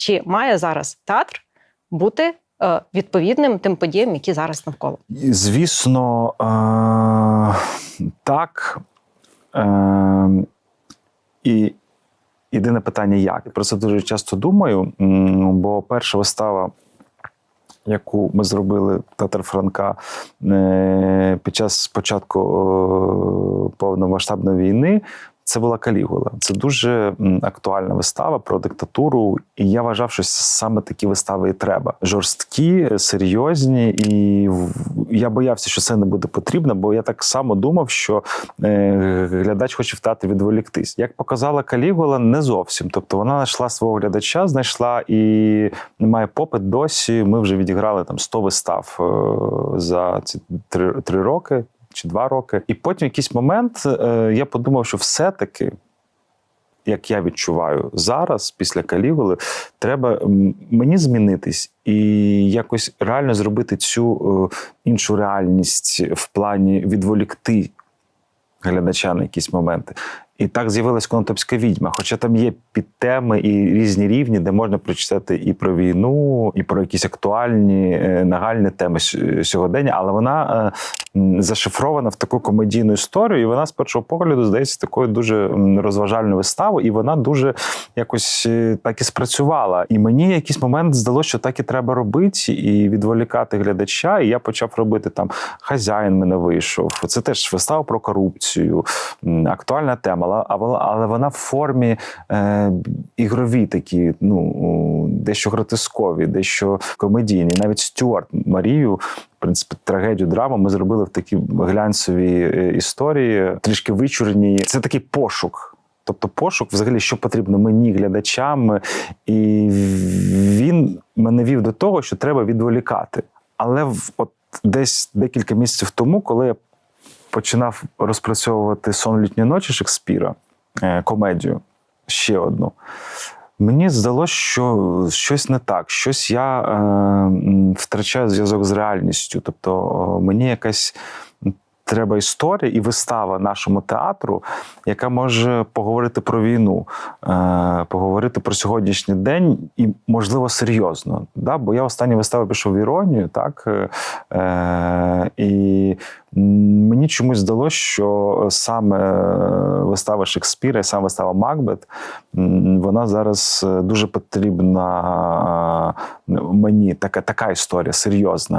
Чи має зараз театр бути е, відповідним тим подіям, які зараз навколо? Звісно, е- так. Е- і єдине питання, як? Про це дуже часто думаю, бо перша вистава, яку ми зробили театр Франка е- під час початку е- повномасштабної війни. Це була Калігула. Це дуже актуальна вистава про диктатуру. І я вважав, що саме такі вистави і треба. Жорсткі, серйозні. І я боявся, що це не буде потрібно, бо я так само думав, що е, глядач хоче в театрі відволіктись. Як показала Калігула, не зовсім. Тобто вона знайшла свого глядача, знайшла і має попит досі. Ми вже відіграли там 100 вистав е, за ці три, три роки чи два роки. І потім в якийсь момент е, я подумав, що все-таки. Як я відчуваю зараз, після Калігули, треба мені змінитись і якось реально зробити цю е, іншу реальність в плані відволікти глядача на якісь моменти. І так з'явилась конотопська відьма. Хоча там є підтеми і різні рівні, де можна прочитати і про війну, і про якісь актуальні е, нагальні теми сьогодення, але вона е, зашифрована в таку комедійну історію, і вона з першого погляду здається такою дуже розважальною виставою, і вона дуже якось е, так і спрацювала. І мені якийсь момент здалося, що так і треба робити, і відволікати глядача. І я почав робити там хазяїн мене вийшов. Це теж вистава про корупцію, актуальна тема, вона- але вона в формі е, ігрові такі, ну дещо гротискові, дещо комедійні. Навіть Стюарт Марію. В принципі, трагедію драму ми зробили в такі глянцеві е, історії, трішки вичурені. Це такий пошук. Тобто пошук, взагалі, що потрібно мені, глядачам, і він мене вів до того, що треба відволікати. Але от десь декілька місяців тому, коли я починав розпрацьовувати сон літньої ночі Шекспіра, е, комедію, ще одну. Мені здалося, що щось не так, щось я е, втрачаю зв'язок з реальністю. Тобто мені якась треба історія і вистава нашому театру, яка може поговорити про війну, е, поговорити про сьогоднішній день і, можливо, серйозно. Да? Бо я останню виставу пішов в іронію, так? Е, і мені чомусь здалося, що саме вистава Шекспіра, і саме вистава Макбет, вона зараз е, дуже потрібна мені, така, така історія серйозна.